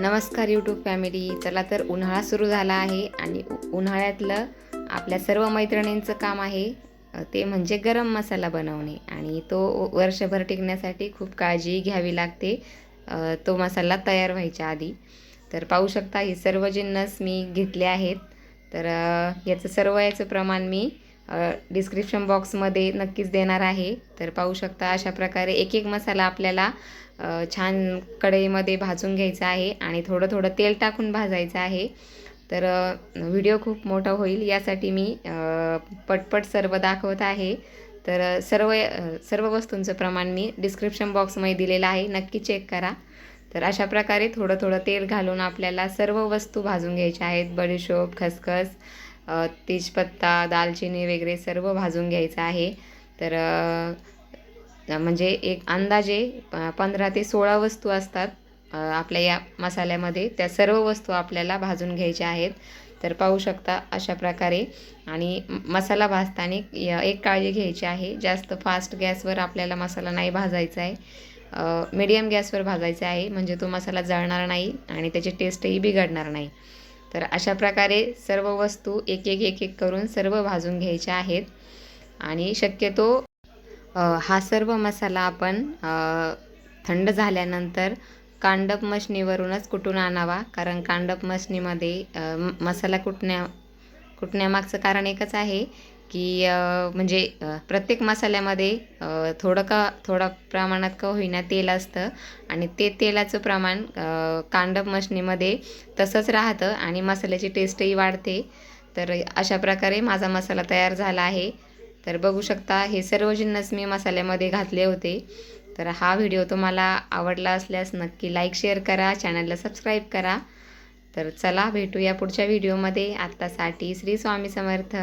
नमस्कार YouTube family चला तर उन्हाळा सुरू झाला आहे आणि उन्हाळ्यातलं आपल्या सर्व मैत्रिणींचं काम आहे ते म्हणजे गरम मसाला बनवणे. आणि तो वर्षभर टिकण्यासाठी खूप काळजी घ्यावी लागते. तो मसाला तयार व्हायच्या आधी. तर पाहू शकता हे सर्व जिन्नस मी घेतले आहेत तर याचं सर्व याचं प्रमाण मी डिस्क्रिप्शन बॉक्समध्ये नक्कीच देणार आहे. तर पाहू शकता अशा प्रकारे एक एक मसाला आपल्याला छान कढईमध्ये भाजून घ्यायचा आहे आणि थोडं थोडं तेल टाकून भाजायचं आहे. तर व्हिडिओ खूप मोठा होईल. यासाठी मी पटपट सर्व दाखवत आहे. तर सर्व सर्व वस्तूंचं प्रमाण मी डिस्क्रिप्शन बॉक्समध्ये दिलेलं आहे. नक्की चेक करा. तर अशा प्रकारे थोडं थोडं तेल घालून आपल्याला सर्व वस्तू भाजून घ्यायच्या आहेत. बडीशोप खसखस तेजपत्ता दालचिनी वगैरे सर्व भाजून घ्यायचं आहे. तर म्हणजे एक अंदाजे पंधरा ते सोळा वस्तू असतात आपल्या या मसाल्यामध्ये. त्या सर्व वस्तू आपल्याला भाजून घ्यायच्या आहेत. तर पाहू शकता अशा प्रकारे. आणि मसाला भाजताना एक काळजी घ्यायची आहे. जास्त फास्ट गॅसवर आपल्याला मसाला नाही भाजायचा आहे. मीडियम गॅसवर भाजायचा आहे. म्हणजे तो मसाला जळणार नाही आणि त्याची टेस्टही बिघडणार नाही. तर अशा प्रकारे सर्व वस्तू एक एक एक एक करून सर्व भाजून घ्यायच्या आहेत. आणि शक्यतो हा सर्व मसाला आपण थंड झाल्यानंतर कांडप मशनीवरूनच कुटून आणावा? कारण कांडप मशनीमध्ये मसाला कुटण्या कुटण्यामागचं कारण एकच आहे की म्हणजे प्रत्येक मसाल्यामध्ये थोडं का थोडा प्रमाणात का होईना तेल असतं. आणि ते तेलाचं प्रमाण कांडप मशनीमध्ये तसंच राहतं आणि मसाल्याची टेस्टही वाढते. तर अशा प्रकारे माझा मसाला तयार झाला आहे. तर बघू शकता हे सर्व जिन्नस मी मसाल्यामध्ये घातले होते. तर हा व्हिडिओ तुम्हाला आवडला असल्यास नक्की लाईक शेअर करा चॅनलला सबस्क्राईब करा. तर चला भेटूया पुढच्या व्हिडिओमध्ये. आत्तासाठी श्री स्वामी समर्थ.